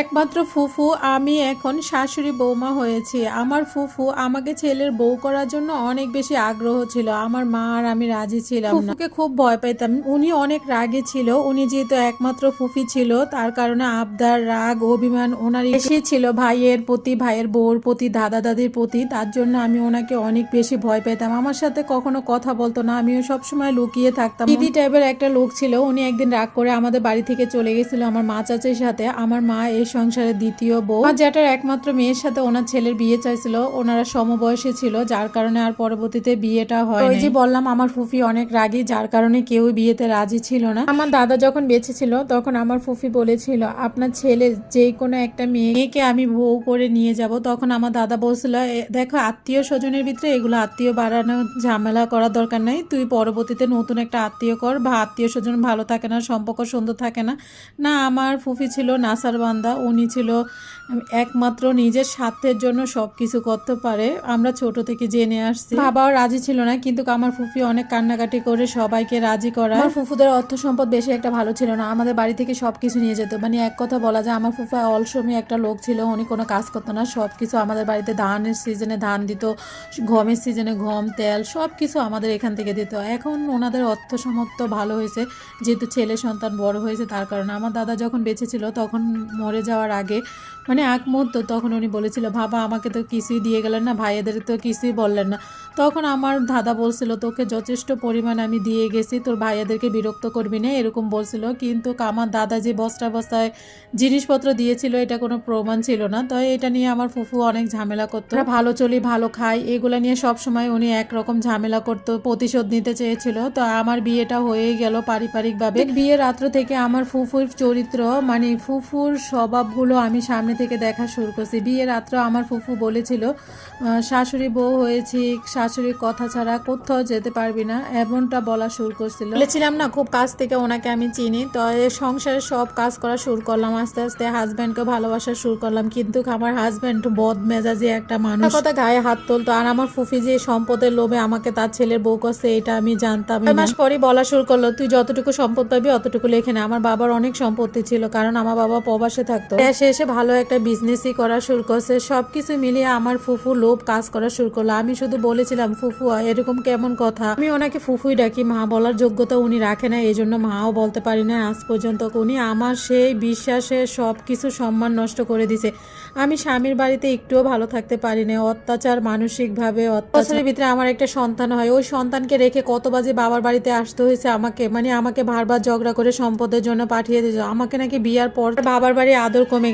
একমাত্র ফুফু, আমি এখন শাশুড়ি বৌমা হয়েছি। আমার ফুফু আমাকে ছেলের বউ করার জন্য অনেক বেশি আগ্রহ ছিল। আমার মা আর আমি রাজি ছিলাম ফুফুকে খুব ভয় পাইতাম উনি অনেক রাগে ছিল। উনি যেহেতু একমাত্র ফুফি ছিল, তার কারণে আবদার, রাগ, অভিমান ওনার বেশি ছিল। ভাইয়ের প্রতি, ভাইয়ের বউর প্রতি দাদা দাদির প্রতি, তার জন্য আমি ওনাকে অনেক বেশি ভয় পেতাম। আমার সাথে কখনো কথা বলতো না। আমিও সবসময় লুকিয়ে থাকতাম। দিদি টাইপের একটা লোক ছিল। উনি একদিন রাগ করে আমাদের বাড়ি থেকে চলে গেছিল। আমার মা চাচির সাথে। আমার মা এই সংসারের দ্বিতীয় বউ। আমার জ্যাঠার একমাত্র মেয়ের সাথে ওনার ছেলের বিয়ে চাইছিল। ওনারা সমবয়সী ছিল যার কারণে আর পরবর্তীতে বিয়েটা হয় ওই যে বললাম আমার ফুফি অনেক রাগী যার কারণে কেউ বিয়েতে রাজি ছিল না। আমার দাদা যখন বেঁচে ছিল তখন আমার ফুফি বলেছিল আপনার ছেলে যে কোনো একটা মেয়েকে আমি বউ করে নিয়ে যাব। তখন আমার দাদা বলছিল "এ, দেখো আত্মীয় স্বজনের ভিতরে এগুলো আত্মীয় বাড়ানো ঝামেলা করার দরকার নাই। তুই পরবর্তীতে নতুন একটা আত্মীয় কর বা আত্মীয় স্বজন ভালো থাকে না সম্পর্ক সুন্দর থাকে না। না আমার ফুফি ছিল নাসার বান্দা উনি ছিল একমাত্র নিজের স্বার্থের জন্য সব কিছু করতে পারে। আমরা ছোট থেকে জেনে আসছি। বাবাও রাজি ছিল না, কিন্তু আমার ফুফি অনেক কান্নাকাটি করে সবাইকে রাজি করা আমার ফুফুদের অর্থ সম্পদ বেশি একটা ভালো ছিল না। আমাদের বাড়ি থেকে সব কিছু নিয়ে যেত। মানে এক কথা বলা যায়, আমার ফুফা অলসমী একটা লোক ছিল। উনি কোনো কাজ করতো না। সব কিছু আমাদের বাড়িতে ধানের সিজনে ধান দিত, গমের সিজনে গম, তেল সব কিছু আমাদের এখান থেকে দিত। এখন ওনাদের অর্থ সমর্থ ভালো হয়েছে। যেহেতু ছেলে সন্তান বড় হয়েছে, তার কারণে। আমার দাদা যখন বেঁচে ছিল, তখন মরে যাওয়ার আগে মানে এক মুহূর্ত তখন উনি বলেছিল, বাবা, আমাকে তো কিছুই দিয়ে গেলেন না, ভাইয়েদের তো কিছুই বললেন না। তখন আমার দাদা বলছিল, তোকে যথেষ্ট পরিমাণ আমি দিয়ে গেছি, তোর ভাইয়াদেরকে বিরক্ত করবি না, এরকম বলছিল। কিন্তু আমার দাদা যে বস্তা বস্তায় জিনিসপত্র দিয়েছিল, এটা কোনো প্রমাণ ছিল না। তো এটা নিয়ে আমার ফুফু অনেক ঝামেলা করতো। ভালো চলি, ভালো খাই, এগুলো নিয়ে সব সময় উনি একরকম ঝামেলা করতো, প্রতিশোধ নিতে চেয়েছিল। তো আমার বিয়েটা হয়ে গেল পারিবারিকভাবে। বিয়ের রাত্র থেকে আমার ফুফুর চরিত্র মানে ফুফুর স্বভাবগুলো আমি সামনে থেকে দেখা শুরু করছি। বিয়ের রাত্র আমার ফুফু বলেছিল শাশুড়ি বউ হয়েছি শাশুড়ির কথা ছাড়া কোথাও যেতে পারবি না এমনটা বলা শুরু করছিল। বলেছিলাম না খুব কাছ থেকে ওনাকে আমি চিনি তো সংসারে সব কাজ করা শুরু করলাম আস্তে আস্তে হাজব্যান্ডকে ভালোবাসা শুরু করলাম কিন্তু আমার হাজব্যান্ড বদ মেজাজি একটা মানুষ। কথা গায়ে হাত তুলতো আর আমার ফুফি যে সম্পদের লোভে আমাকে তার ছেলের বউ করছে এটা আমি জানতাম মাস পরই বলা শুরু করল তুই যতটুকু সম্পদ পাবি অতটুকু লেখে না। আমার বাবার অনেক সম্পত্তি ছিল কারণ আমার বাবা প্রবাসে থাকতো। দেশে এসে ভালো একটা বিজনেসই করা শুরু করছে সবকিছু মিলিয়ে আমার ফুফু লোভ কাজ করা শুরু করল। আমি শুধু বলেছিলাম ফুফু এরকম কেমন কথা? আমি ওনাকে ফুফুই ডাকি, মা বলার যোগ্যতা উনি রাখে না এই জন্য মাও বলতে পারি না, আজ পর্যন্ত উনি আমার সেই বিশ্বাসে সব কিছু সম্মান নষ্ট করে দিছে। আমি স্বামীর বাড়িতে একটুও ভালো থাকতে পারি না, অত্যাচার মানসিকভাবে অত্যাচারের ভিতরে আমার একটা সন্তান হয়। ওই সন্তানকে রেখে কত বাজে বাবার বাড়িতে আসতে হয়েছে আমাকে মানে আমাকে বারবার ঝগড়া করে সম্পদের জন্য পাঠিয়ে দিয়েছে। আমাকে নাকি বিয়ার পর বাবার বাড়ি আদর কমে